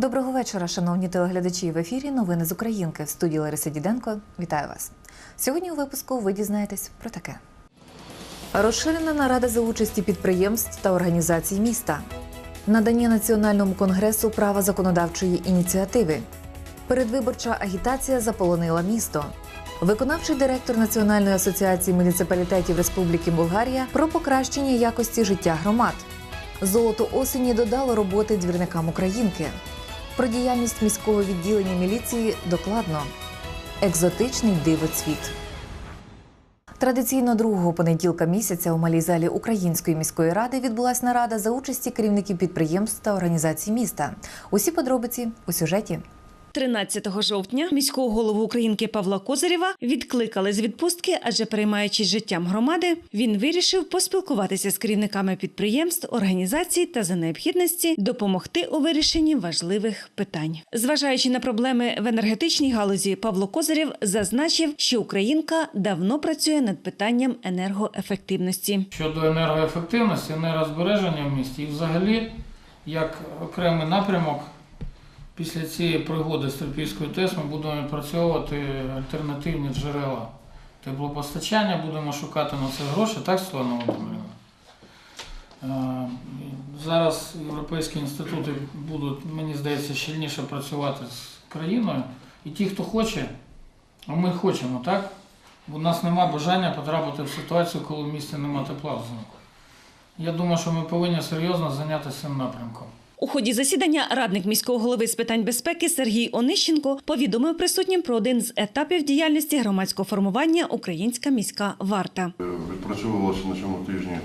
Доброго вечора, шановні телеглядачі. В ефірі новини з Українки в студії Лариса Діденко. Вітаю вас. Сьогодні у випуску ви дізнаєтесь про таке: розширена нарада за участі підприємств та організацій міста, надання національному конгресу права законодавчої ініціативи, передвиборча агітація заполонила місто. Виконавчий директор Національної асоціації муніципалітетів Республіки Болгарія про покращення якості життя громад. Золото осені додало роботи двірникам Українки. Про діяльність міського відділення міліції докладно. Екзотичний дивоцвіт. Традиційно другого понеділка місяця у малій залі Української міської ради відбулася нарада за участі керівників підприємств та організацій міста. Усі подробиці у сюжеті. 13 жовтня міського голову Українки Павла Козирєва відкликали з відпустки, адже переймаючись життям громади, він вирішив поспілкуватися з керівниками підприємств, організацій та за необхідності допомогти у вирішенні важливих питань. Зважаючи на проблеми в енергетичній галузі, Павло Козирєв зазначив, що Українка давно працює над питанням енергоефективності. Щодо енергоефективності, енергозбереження в місті і взагалі, як окремий напрямок, після цієї пригоди з Терпільською ТЕС ми будемо відпрацьовувати альтернативні джерела теплопостачання, будемо шукати на це гроші, так, Світлана Володимирівна? Е, Зараз європейські інститути будуть, мені здається, щільніше працювати з країною. І ті, хто хоче, а ми хочемо, так? Бо у нас немає бажання потрапити в ситуацію, коли в місті немає тепла взимку. Я думаю, що ми повинні серйозно зайнятися цим напрямком. У ході засідання радник міського голови з питань безпеки Сергій Онищенко повідомив присутнім про один з етапів діяльності громадського формування Українська міська варта. Відпрацьовувалося на цьому тижні.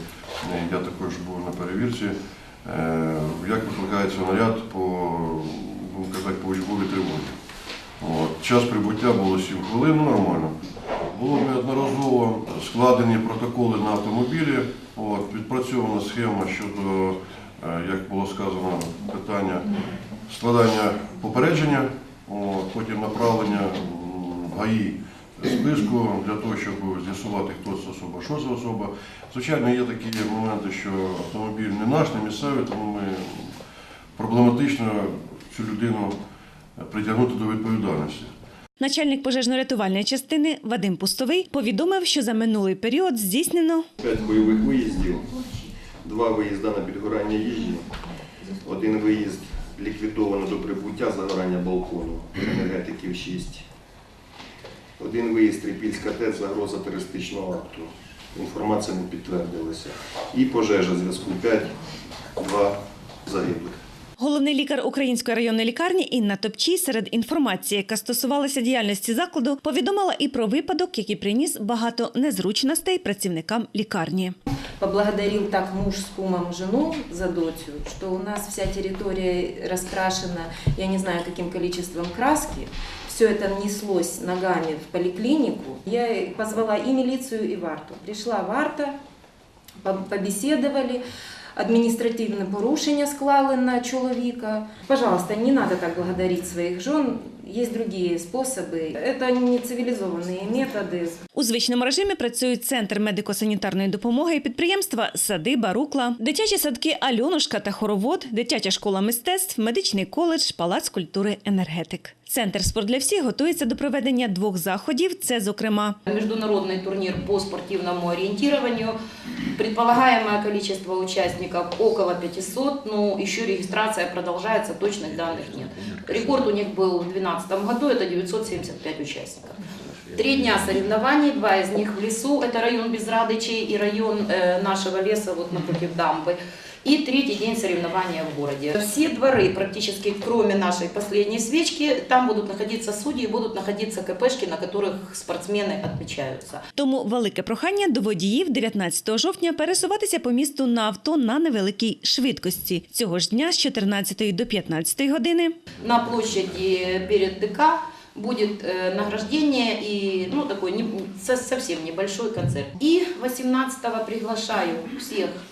Я також був на перевірці. е, Як викликається наряд по, казати, по тривогі. От. Час прибуття було 7 хвилин, нормально. Було неодноразово складені протоколи на автомобілі. От. Відпрацьована схема щодо, як було сказано, питання складання попередження, потім направлення ГАІ списку для того, щоб з'ясувати, хто це особа, що це особа. Звичайно, є такі моменти, що автомобіль не наш, не місцевий, тому ми проблематично цю людину притягнути до відповідальності. Начальник пожежно-рятувальної частини Вадим Пустовий повідомив, що за минулий період здійснено П'ять бойових виїздів, два виїзди на підгорання їжі, один виїзд ліквідовано до прибуття загорання балкону енергетиків 6, один виїзд Трипільська ТЕЦ, загроза терористичного акту. Інформація не підтвердилася. І пожежа зв'язку 5, 2 загиблих. Головний лікар Української районної лікарні Інна Топчій серед інформації, яка стосувалася діяльності закладу, повідомила і про випадок, який приніс багато незручностей працівникам лікарні. поблагодарил так муж с кумом жену за дочь, что у нас вся территория раскрашена, я не знаю каким количеством краски. Все это неслось ногами в поликлинику. Я и позвала и милицию, и варту. Пришла варта, по- побеседовали, адміністративне порушення склали на чоловіка. Пожалуйста, не надо так благодарить своих жен. Есть другие способи. Это не цивілізовані методи. У звичному режимі працюють центр медико-санітарної допомоги і підприємства Садиба, Рукла, дитячі садки Альонушка та Хоровод, дитяча школа мистецтв, медичний коледж, палац культури енергетик. Центр спорт для всіх готується до проведення двох заходів. Це, зокрема, міжнародний турнір по спортивному орієнтуванню. предполагаємо количество учасників около 500, но еще регистрация продолжается, точных данных нет. Рекорд у них був 12 2015 году это 975 участников. Три дня соревнований, два из них в лесу, это район Безрадычей и район э, нашего леса вот напротив дамбы. И третий день соревнования в городе. Все дворы, практически кроме нашей последней свечки, там будут находиться судьи, будут находиться КПшки, на которых спортсмены отмечаются. тому велике прохання до водіїв 19 жовтня пересуватися по місту на авто на невеликій швидкості. Цього ж дня з 14 до 15 години На площади перед ДК будет э, награждение и ну, такой не- со- совсем небольшой концерт. И 18-го приглашаю всех э,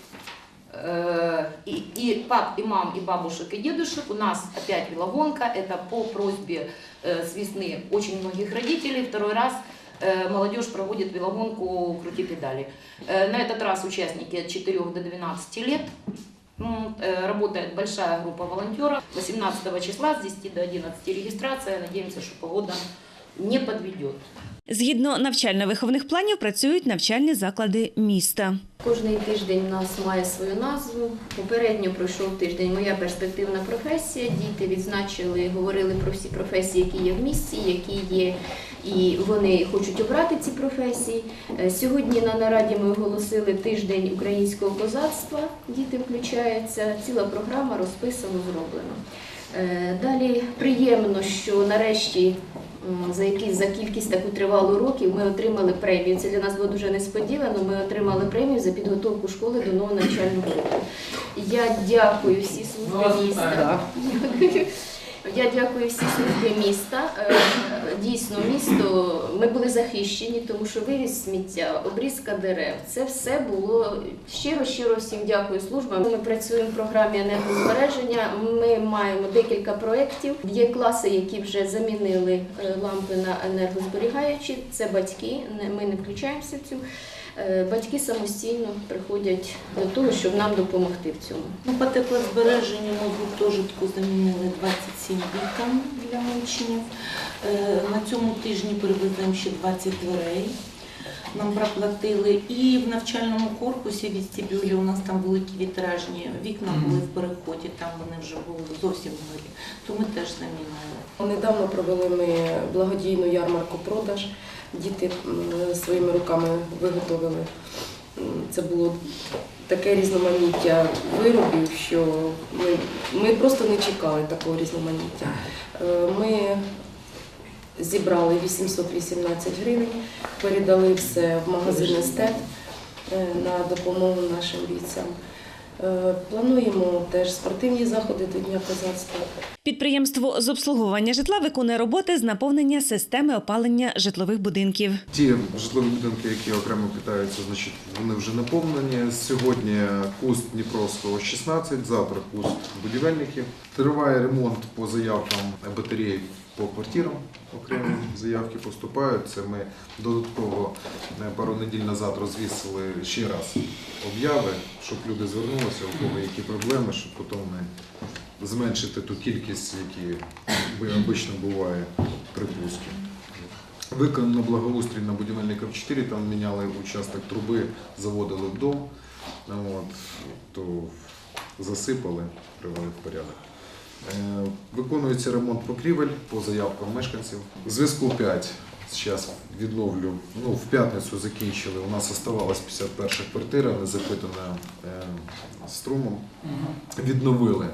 и, и пап, и мам, и бабушек, и дедушек. У нас опять велогонка. Это по просьбе э, с весны очень многих родителей. Второй раз э, молодежь проводит велогонку «Крути педали». Э, На этот раз участники от 4 до 12 лет. Э, Работает большая группа волонтеров. 18 числа с 10 до 11 регистрация. Надеемся, что погода не подведет. Згідно навчально-виховних планів працюють навчальні заклади міста. Кожний тиждень у нас має свою назву. Попередньо пройшов тиждень моя перспективна професія. Діти відзначили, говорили про всі професії, які є в місті, які є, і вони хочуть обрати ці професії. Е, Сьогодні на нараді ми оголосили тиждень українського козацтва. Діти включаються. Ціла програма розписано, зроблено. Е, Далі приємно, що нарешті за якісь за кількість таку тривалу років ми отримали премію. Це для нас було дуже несподівано. Ми отримали премію за підготовку школи до нового навчального року. Я дякую всі Ну, служби міста. Я дякую всі служби міста. Е, Дійсно, місто ми були захищені, тому що вивіз сміття, обрізка дерев. Це все було щиро, щиро всім дякую службам. Ми працюємо в програмі енергозбереження. Ми маємо декілька проєктів. Є класи, які вже замінили е, лампи на енергозберігаючі. Це батьки. Ми не включаємося в цю. Е, Батьки самостійно приходять до того, щоб нам допомогти в цьому. Ну, по теплозбереженню ми гуртожитку замінили 27 вікон для учнів. Е, На цьому тижні привеземо ще 20 дверей. Нам проплатили. І в навчальному корпусі в вестибюлі у нас там великі вітражні вікна були в переході, там вони вже були зовсім нові. То ми теж замінили. Недавно провели ми благодійну ярмарку продаж. Діти своїми руками виготовили. Це було таке різноманіття виробів, що ми, ми просто не чекали такого різноманіття. Е, Ми зібрали 818 гривень, передали все в магазин естет е, на допомогу нашим бійцям. Е, Плануємо теж спортивні заходи до Дня козацтва. Підприємство з обслуговування житла виконує роботи з наповнення системи опалення житлових будинків. Ті житлові будинки, які окремо питаються, значить, вони вже наповнені. Сьогодні куст Дніпровського 16, завтра куст будівельників. Триває ремонт по заявкам батарей по квартирам. Окремі заявки поступають. Це ми додатково е, пару неділь назад розвісили ще раз обяви, щоб люди звернулися, у кого які проблеми, щоб потім не зменшити ту кількість, які обично буває припуски. Виконано благоустрій на будівельників 4, там міняли участок труби, заводили в дом, от, то засипали, привели в порядок. Е, Виконується ремонт покрівель по заявкам мешканців. Зв'язку 5. Зараз відновлю. Ну, в п'ятницю закінчили. У нас оставалась 51 квартира, не запитана е, струмом. Відновили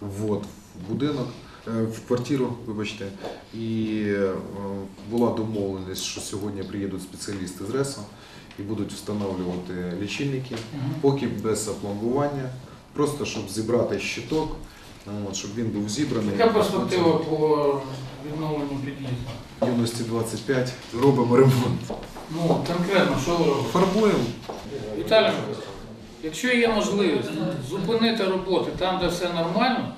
ввод в будинок, е, в квартиру, вибачте. І була домовленість, що сьогодні приїдуть спеціалісти з РЕСу і будуть встановлювати лічильники, поки без опломбування, просто щоб зібрати щиток, от, щоб він був зібраний. Яка перспектива по відновленню під'їзду? Юності 25, робимо ремонт. Ну, конкретно, що ви робите? Фарбуємо. Віталій якщо є можливість зупинити роботи там, де все нормально,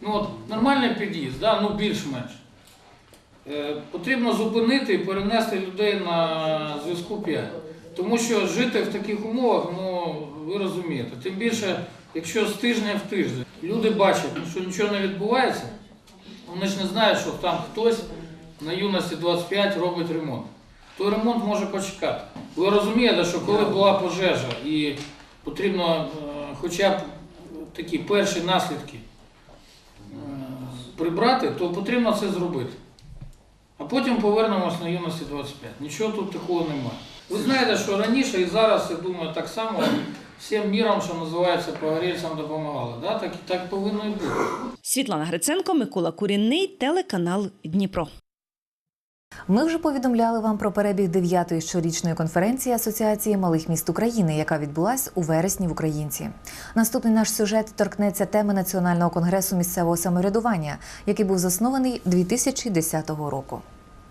ну от нормальний під'їзд, да, ну більш-менш. Е, потрібно зупинити і перенести людей на зв'язку 5. Тому що жити в таких умовах, ну ви розумієте, тим більше, якщо з тижня в тиждень люди бачать, що нічого не відбувається, вони ж не знають, що там хтось на юності 25 робить ремонт. То ремонт може почекати. Ви розумієте, що коли була пожежа і потрібно е, хоча б такі перші наслідки е, прибрати, то потрібно це зробити. А потім повернемось на юності 25. Нічого тут такого немає. Ви знаєте, що раніше і зараз, я думаю, так само всім міром, що називається, погорільцям допомагали. Да? Так, так повинно і бути. Світлана Гриценко, Микола Курінний, телеканал Дніпро. Ми вже повідомляли вам про перебіг дев'ятої щорічної конференції Асоціації малих міст України, яка відбулась у вересні в Українці. Наступний наш сюжет торкнеться теми Національного конгресу місцевого самоврядування, який був заснований 2010 року.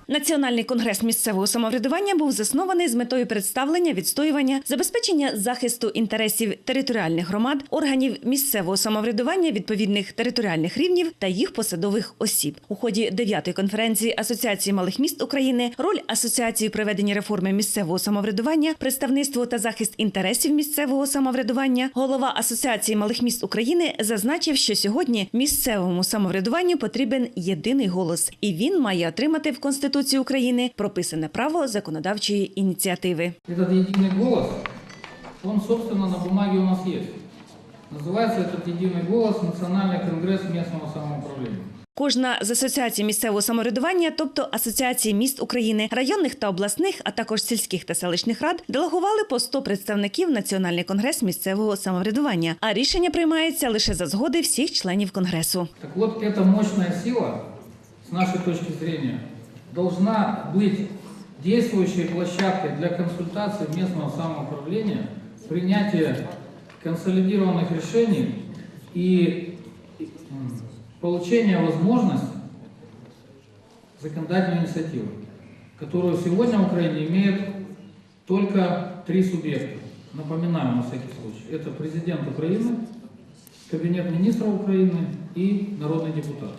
Національний конгрес місцевого самоврядування був заснований з метою представлення, відстоювання, забезпечення захисту інтересів територіальних громад, органів місцевого самоврядування відповідних територіальних рівнів та їх посадових осіб. У ході дев'ятої конференції Асоціації малих міст України роль асоціації проведення реформи місцевого самоврядування, представництво та захист інтересів місцевого самоврядування. Голова Асоціації малих міст України зазначив, що сьогодні місцевому самоврядуванню потрібен єдиний голос, і він має отримати в Конституції України прописане право законодавчої ініціативи. Этот единый голос, он, собственно, на бумаге у нас есть. Называется этот единый голос Национальный конгресс местного самоуправления. Кожна з асоціацій місцевого самоврядування, тобто асоціації міст України, районних та обласних, а також сільських та селищних рад, делегували по 100 представників в Національний конгрес місцевого самоврядування. А рішення приймається лише за згоди всіх членів конгресу. Так вот, эта мощная сила, с нашей точки зрения, должна быть действующей площадкой для консультации местного самоуправления, принятия консолидированных решений и получения возможности законодательной инициативы, которую сегодня в Украине имеет только три субъекта. Напоминаю на всякий случай. Это президент Украины, Кабинет министров Украины и народный депутат.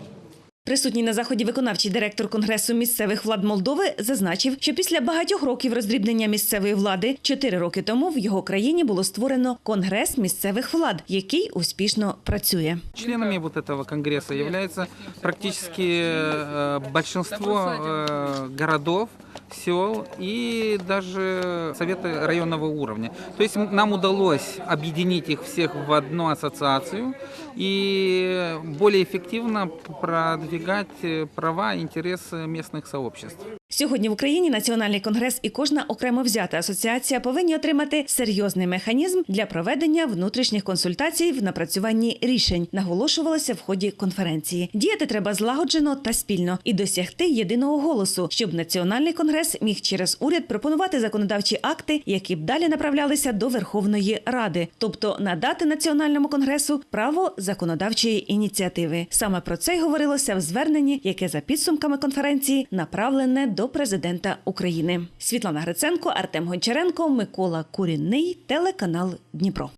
Присутній на заході виконавчий директор Конгресу місцевих влад Молдови зазначив, що після багатьох років роздрібнення місцевої влади чотири роки тому в його країні було створено Конгрес місцевих влад, який успішно працює. Членами вот этого конгресса является практически э, большинство э, городов, сел и даже советы районного уровня. То есть м- нам удалось объединить их всех в одну ассоциацию и более эффективно продвигать э, права и интересы местных сообществ. Сьогодні в Україні Національний конгрес і кожна окремо взята асоціація повинні отримати серйозний механізм для проведення внутрішніх консультацій в напрацюванні рішень, наголошувалося в ході конференції. Діяти треба злагоджено та спільно і досягти єдиного голосу, щоб національний конгрес міг через уряд пропонувати законодавчі акти, які б далі направлялися до Верховної Ради, тобто надати національному конгресу право законодавчої ініціативи. Саме про це й говорилося в зверненні, яке за підсумками конференції направлене до президента України. Світлана Гриценко, Артем Гончаренко, Микола Курінний, телеканал Дніпро.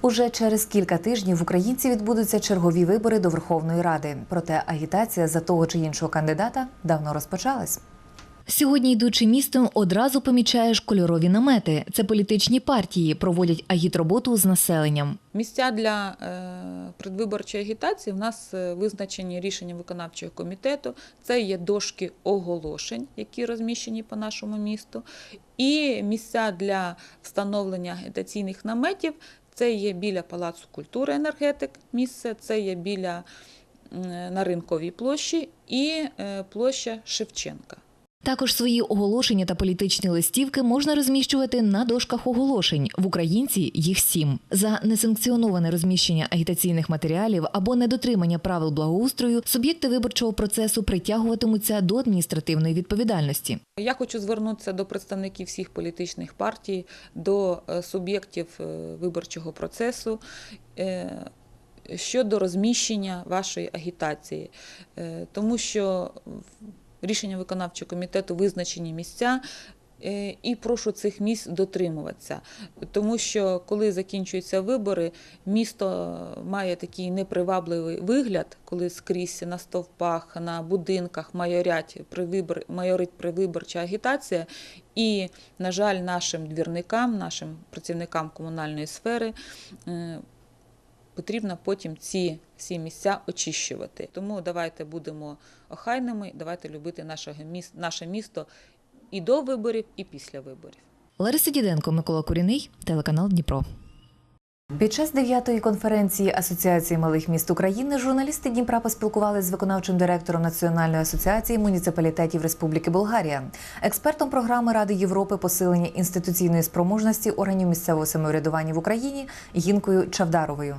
Уже через кілька тижнів в українці відбудуться чергові вибори до Верховної Ради. Проте агітація за того чи іншого кандидата давно розпочалась. Сьогодні, йдучи містом, одразу помічаєш кольорові намети. Це політичні партії проводять агітроботу з населенням. Місця для е, предвиборчої агітації в нас е, визначені рішенням виконавчого комітету. Це є дошки оголошень, які розміщені по нашому місту, і місця для встановлення агітаційних наметів. Це є біля Палацу культури енергетик місце, це є біля на ринковій площі і е, площа Шевченка. Також свої оголошення та політичні листівки можна розміщувати на дошках оголошень. В українці їх сім. За несанкціоноване розміщення агітаційних матеріалів або недотримання правил благоустрою суб'єкти виборчого процесу притягуватимуться до адміністративної відповідальності. Я хочу звернутися до представників всіх політичних партій, до е, суб'єктів е, виборчого процесу. е, Щодо розміщення вашої агітації, тому що рішення виконавчого комітету визначені місця, е, і прошу цих місць дотримуватися. Тому що коли закінчуються вибори, місто має такий непривабливий вигляд, коли скрізь на стовпах, на будинках майорять привибор, майорить привиборча агітація. І, на жаль, нашим двірникам, нашим працівникам комунальної сфери е, потрібно потім ці всі місця очищувати. Тому давайте будемо охайними, давайте любити нашого міс- наше місто і до виборів, і після виборів. Лариса Діденко, Микола Куріний, телеканал Дніпро. Під час дев'ятої конференції Асоціації малих міст України журналісти Дніпра поспілкувалися з виконавчим директором Національної асоціації муніципалітетів Республіки Болгарія, експертом програми Ради Європи посилення інституційної спроможності органів місцевого самоврядування в Україні Гінкою Чавдаровою.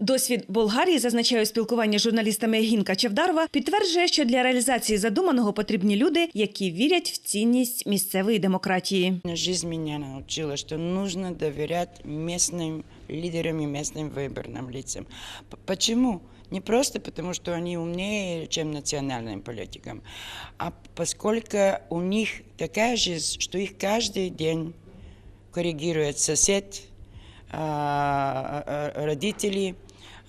Досвід Болгарії, зазначає у спілкуванні з журналістами Гінка Чевдарова, підтверджує, що для реалізації задуманого потрібні люди, які вірять в цінність місцевої демократії. Жизнь меня научила, что нужно доверять местным лидерам и местным выборным лицам. П- Почему? Не просто потому, что они умнее, чем национальным политикам, а поскольку у них такая жизнь, что их каждый день коррегирует сосед, а, а, родители,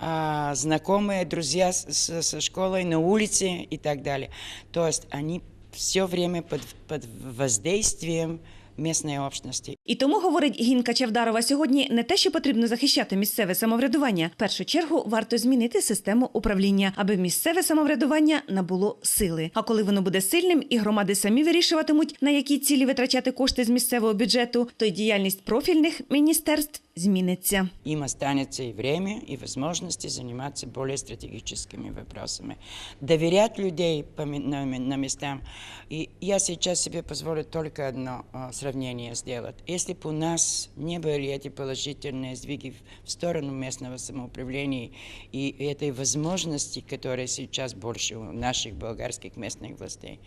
а, знакомые, друзья с- со школой, на улице и так далее. То есть они все время под, под воздействием местной общности. І тому, говорить Гінка Чавдарова, сьогодні не те, що потрібно захищати місцеве самоврядування. В першу чергу варто змінити систему управління, аби місцеве самоврядування набуло сили. А коли воно буде сильним і громади самі вирішуватимуть, на які цілі витрачати кошти з місцевого бюджету, то й діяльність профільних міністерств зміниться. Им останется и время, и возможности заниматься более стратегическими вопросами. Доверять людей на, местам. И я сейчас себе позволю только одно а, сравнение сделать. Если бы у нас не были эти положительные сдвиги в- в сторону местного самоуправления и этой возможности, которая сейчас больше у наших болгарских местных властей,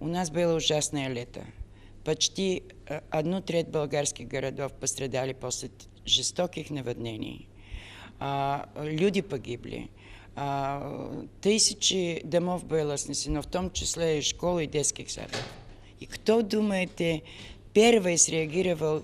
у нас было ужасное лето. Почти э, одну треть болгарских городов пострадали после т- жестоких наводнений. А, Люди погибли. А, Тысячи домов было снесено, в том числе и школы и детских садов. И кто, думаете, первый среагировал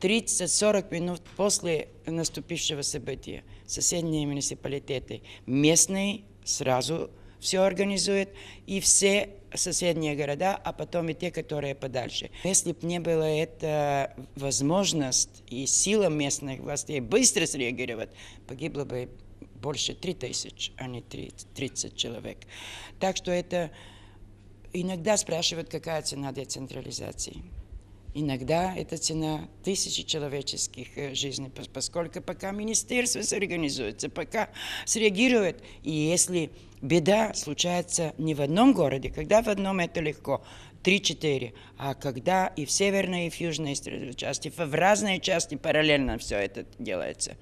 30-40 минут после наступившего события? Соседние муниципалитеты. Местные сразу все организуют, и все соседние города, а потом и те, которые подальше. Если бы не было эта возможность и сила местных властей быстро среагировать, погибло бы больше 3 тысяч, а не 30 30 человек. Так что это иногда спрашивают, какая цена децентрализации. Иногда это цена тысячи человеческих э, жизней, пос- поскольку пока министерство сорганизуется, пока среагирует, и если беда случается не в одном городе, когда в одном это легко, 3-4, а когда и в северной, и в южной части, в разные части параллельно все это делается,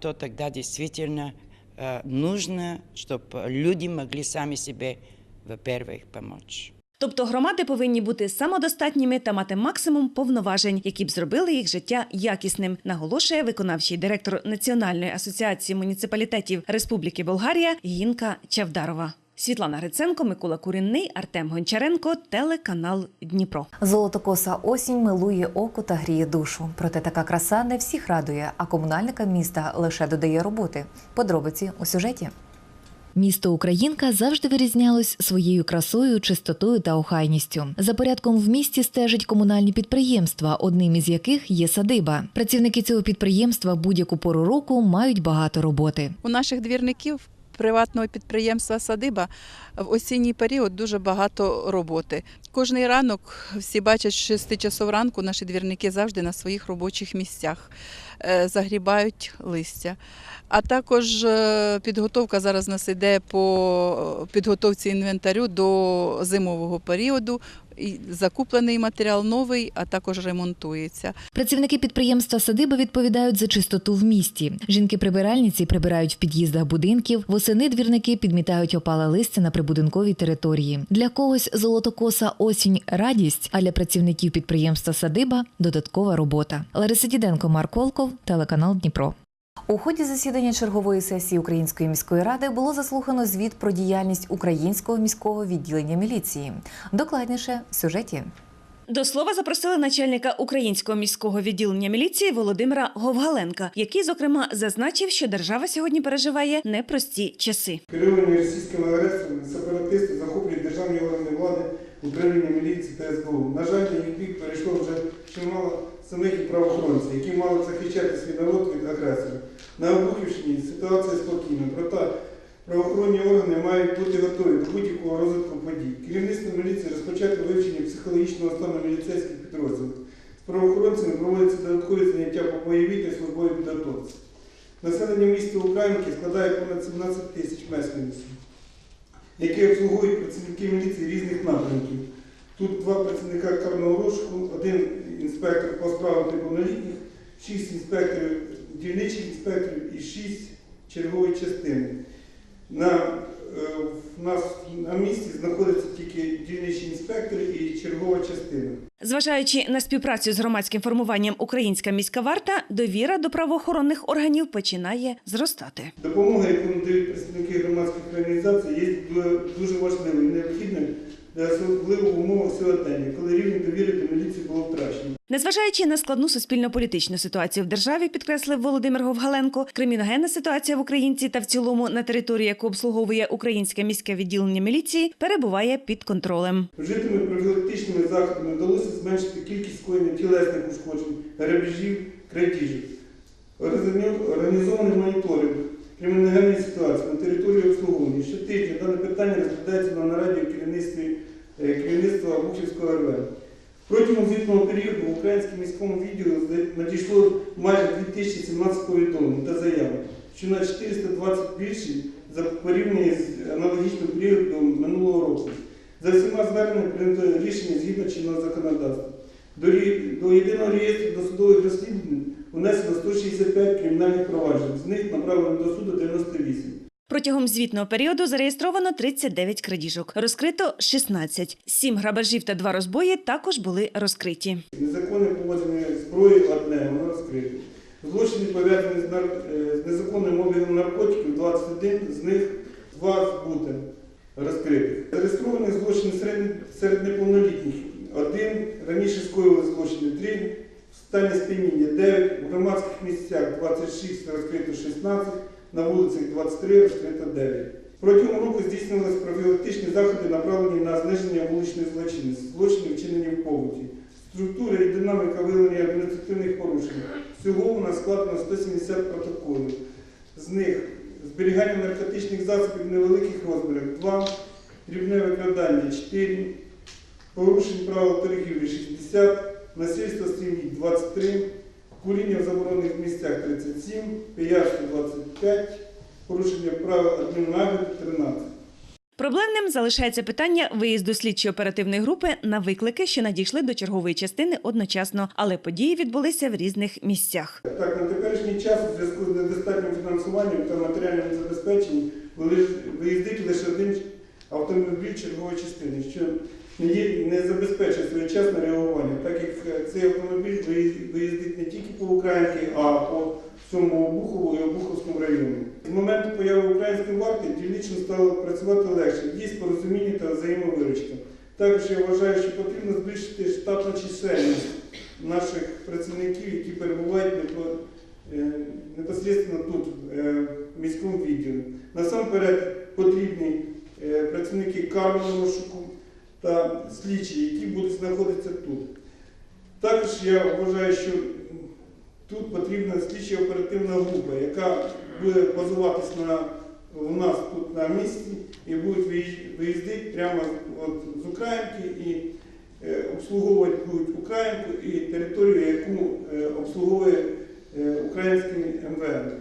то тогда действительно э, нужно, чтобы люди могли сами себе, во-первых, помочь. Тобто громади повинні бути самодостатніми та мати максимум повноважень, які б зробили їх життя якісним, наголошує виконавчий директор Національної асоціації муніципалітетів Республіки Болгарія Гінка Чавдарова. Світлана Гриценко, Микола Курінний, Артем Гончаренко, телеканал Дніпро. Золотокоса осінь милує око та гріє душу. Проте така краса не всіх радує, а комунальникам міста лише додає роботи. Подробиці у сюжеті. Місто Українка завжди вирізнялось своєю красою, чистотою та охайністю. За порядком в місті стежать комунальні підприємства, одним із яких є садиба. Працівники цього підприємства будь-яку пору року мають багато роботи. У наших двірників приватного підприємства Садиба в осінній період дуже багато роботи. Кожний ранок всі бачать, з 6 часов ранку наші двірники завжди на своїх робочих місцях загрібають листя. А також е, підготовка зараз нас іде по підготовці інвентарю до зимового періоду. І закуплений матеріал новий, а також ремонтується. Працівники підприємства Садиба відповідають за чистоту в місті. Жінки-прибиральниці прибирають в під'їздах будинків, восени двірники підмітають опале листя на прибудинковій території. Для когось золотокоса осінь радість, а для працівників підприємства Садиба додаткова робота. Лариса Діденко, Марк Волков, телеканал Дніпро. У ході засідання чергової сесії Української міської ради було заслухано звіт про діяльність українського міського відділення міліції. Докладніше в сюжеті. До слова запросили начальника українського міського відділення міліції Володимира Говгаленка, який, зокрема, зазначив, що держава сьогодні переживає непрості часи. Керовані російськими агресорами, сепаратисти захоплюють державні органи влади, управління міліції та СБУ. На жаль, їх бік перейшло вже чимало самих правоохоронців, які мали захищати свій народ від агресора. На Обухівщині ситуація спокійна, проте правоохоронні органи мають бути готові до будь-якого розвитку подій. Керівництво міліції розпочати вивчення психологічного стану міліцейських підрозділів. З правоохоронцями проводяться додаткові заняття по бойовій та службовій підготовці. Населення міста Українки складає понад 17 тисяч мешканців, які обслуговують працівники міліції різних напрямків. Тут два працівника карного розшуку, один інспектор по справах неповнолітніх, шість інспекторів, дільничих інспекторів і шість чергової частини. На, е, в нас на місці знаходяться тільки дільничні інспектори і чергова частина. Зважаючи на співпрацю з громадським формуванням Українська міська варта, довіра до правоохоронних органів починає зростати. Допомога, яку надають представники громадських організацій, є дуже важливою і необхідною особливо в умовах сьогодення, коли рівень довіри до міліції було втрачено. Незважаючи на складну суспільно-політичну ситуацію в державі, підкреслив Володимир Говгаленко, криміногенна ситуація в Українці та в цілому на території, яку обслуговує українське міське відділення міліції, перебуває під контролем. Вжитими профілактичними заходами вдалося зменшити кількість скоєння тілесних ушкоджень, грабежів, крадіжок. Організований- моніторинг криміногенної ситуації на території обслуговування. Щотижня дане питання розглядається на нараді у керівництві е, керівництва Бухівського РВ. Протягом звітного періоду в українському міському відділі надійшло майже 2017 повідомлень та заяв, що на 420 більше за порівняння з аналогічним періодом минулого року. За всіма зверненнями прийнято рішення згідно чинного законодавства. До, єдиного реєстру досудових розслідувань внесено 165 кримінальних проваджень, з них направлено до суду 98. Протягом звітного періоду зареєстровано 39 крадіжок, розкрито 16. Сім грабежів та два розбої також були розкриті. Незаконне поводження зброї одне, воно розкрите. Злочини пов'язані з, е, незаконним обігом наркотиків 21, з них два збути розкритих. Зареєстровані злочини серед, серед неповнолітніх. Один раніше скоїли злочини, три в стані сп'яніння 9, в громадських місцях 26, розкрито 16, на вулицях 23, розкрито 9. Протягом року здійснювалися профілактичні заходи, направлені на зниження вуличної злочинності, злочинів вчинені в побуті. Структура і динаміка виявлення адміністративних порушень. Всього у нас складено 170 протоколів. З них зберігання наркотичних засобів невеликих розмірах 2, дрібне викрадання 4, порушень правил торгівлі 60, насильство сім'ї 23, куріння в заборонених місцях 37, пияцтво 25, порушення правил адміннагляду 13. Проблемним залишається питання виїзду слідчо-оперативної групи на виклики, що надійшли до чергової частини одночасно, але події відбулися в різних місцях. Так, на теперішній час у зв'язку з недостатнім фінансуванням та матеріальним забезпеченням виїздить лише один автомобіль чергової частини, що не, забезпечує своєчасне реагування, так як е, цей автомобіль виїздить не тільки по Українці, а по всьому Обухову і Обуховському району. З моменту появи української варти дільнично стало працювати легше, є порозуміння та взаємовиручка. Також я вважаю, що потрібно збільшити штатну чисельність наших працівників, які перебувають е, непосередньо тут, е, в міському відділі. Насамперед потрібні працівники карного розшуку та слідчі, які будуть знаходитися тут. Також я вважаю, що тут потрібна слідча оперативна група, яка буде базуватись на, у нас тут на місці і буде виїздити прямо от, з Українки і е, обслуговувати будуть Українку і територію, яку е, обслуговує е, український МВН.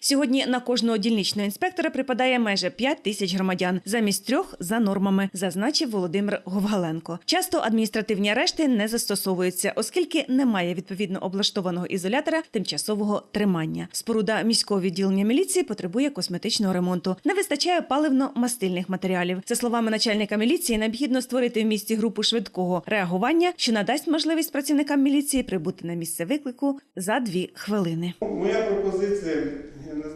Сьогодні на кожного дільничного інспектора припадає майже 5 тисяч громадян, замість трьох за нормами, зазначив Володимир Говгаленко. Часто адміністративні арешти не застосовуються, оскільки немає відповідно облаштованого ізолятора тимчасового тримання. Споруда міського відділення міліції потребує косметичного ремонту. Не вистачає паливно-мастильних матеріалів. За словами начальника міліції, необхідно створити в місті групу швидкого реагування, що надасть можливість працівникам міліції прибути на місце виклику за дві хвилини. Моя пропозиція,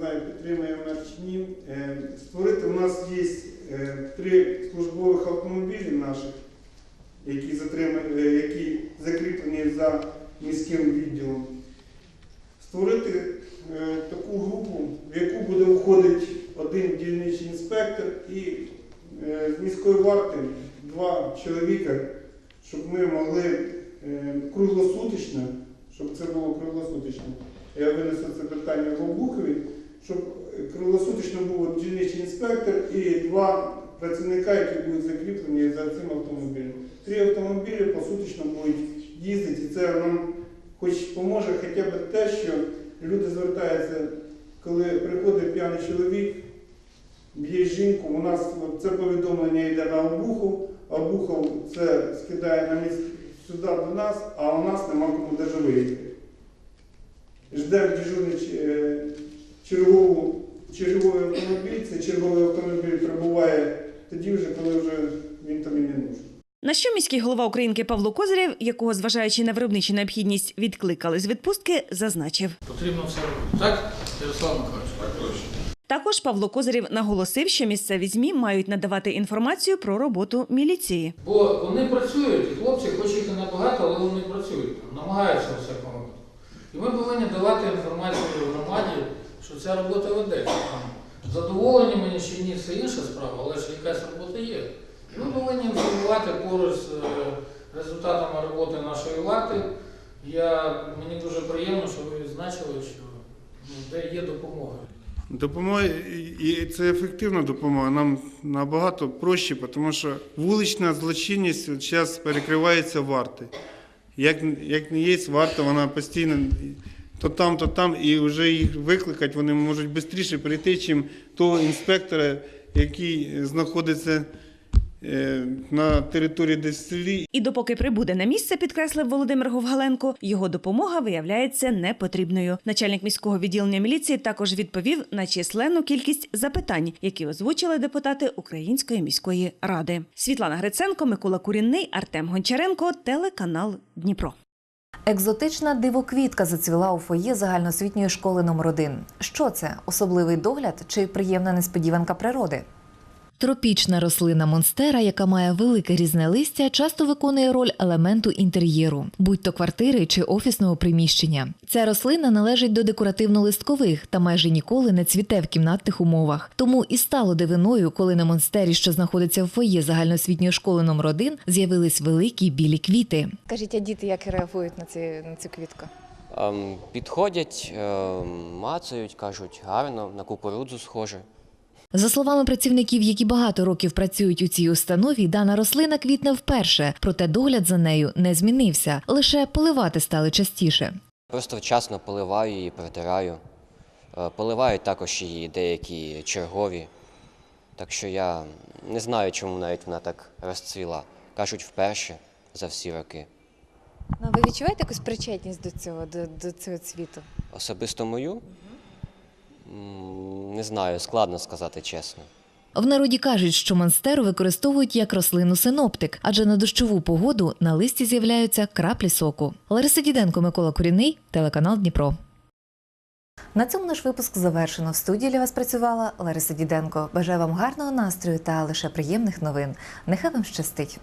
знаю, підтримує мер чи ні, е, створити у нас є е, три службових автомобілі наших, які, е, які закріплені за міським відділом. Створити таку групу, в яку буде входити один дільничний інспектор і з міської варти два чоловіка, щоб ми могли круглосуточно, щоб це було круглосуточно. Я винесу це питання в Обухові, щоб круглосуточно був дільничний інспектор і два працівника, які будуть закріплені за цим автомобілем. Три автомобілі посуточно будуть їздити, і це нам хоч поможе хоча б те, що люди звертаються, коли приходить п'яний чоловік, б'є жінку, у нас це повідомлення йде на Обухов, Обухов це скидає на місць сюди до нас, а у нас нема кому даже виїхати. Жде дежурний е, чергову черговий автомобіль, цей черговий автомобіль прибуває тоді вже, коли вже він там і не нужен. На що міський голова Українки Павло Козирєв, якого, зважаючи на виробничу необхідність, відкликали з відпустки, зазначив. Потрібно все робити. Так, Ярослав Михайлович? Так точно. Також Павло Козирєв наголосив, що місцеві змі мають надавати інформацію про роботу міліції. Бо вони працюють, і хлопці, хоч їх і небагато, але вони працюють, намагаються у всякому. І ми повинні давати інформацію громаді, що ця робота ведеться. Задоволені мені чи ні, це інша справа, але ж якась робота є. Ми повинні інформувати поруч з е, результатами роботи нашої варти. Я, мені дуже приємно, що ви відзначили, що ну, де є допомога. Допомога, і це ефективна допомога. Нам набагато проще, тому що вулична злочинність зараз перекривається варти. Як, як не є варта, вона постійно то там, то там, і вже їх викликати вони можуть швидше прийти, чим того інспектора, який знаходиться е, на території десь селі І допоки прибуде на місце, підкреслив Володимир Говгаленко, його допомога виявляється непотрібною. Начальник міського відділення міліції також відповів на численну кількість запитань, які озвучили депутати Української міської ради. Світлана Гриценко, Микола Курінний, Артем Гончаренко, телеканал Дніпро. Екзотична дивоквітка зацвіла у фоє загальноосвітньої школи номер 1 Що це? Особливий догляд чи приємна несподіванка природи? Тропічна рослина монстера, яка має велике різне листя, часто виконує роль елементу інтер'єру, будь-то квартири чи офісного приміщення. Ця рослина належить до декоративно-листкових та майже ніколи не цвіте в кімнатних умовах. Тому і стало дивиною, коли на монстері, що знаходиться в фоє загальноосвітньої школи номер 1 з'явились великі білі квіти. Скажіть, а діти як реагують на, ці, на цю квітку? Ем, підходять, ем, мацають, кажуть, гарно, на кукурудзу схоже. За словами працівників, які багато років працюють у цій установі, дана рослина квітне вперше, проте догляд за нею не змінився. Лише поливати стали частіше. Просто вчасно поливаю її, протираю. Е, Поливають також її деякі чергові. Так що я не знаю, чому навіть вона так розцвіла. Кажуть, вперше за всі роки. Ну, ви відчуваєте якусь причетність до цього, до, до цього цвіту? Особисто мою? Не знаю, складно сказати чесно. В народі кажуть, що монстеру використовують як рослину синоптик, адже на дощову погоду на листі з'являються краплі соку. Лариса Діденко, Микола Куріний, телеканал Дніпро. На цьому наш випуск завершено. В студії для вас працювала Лариса Діденко. Бажаю вам гарного настрою та лише приємних новин. Нехай вам щастить.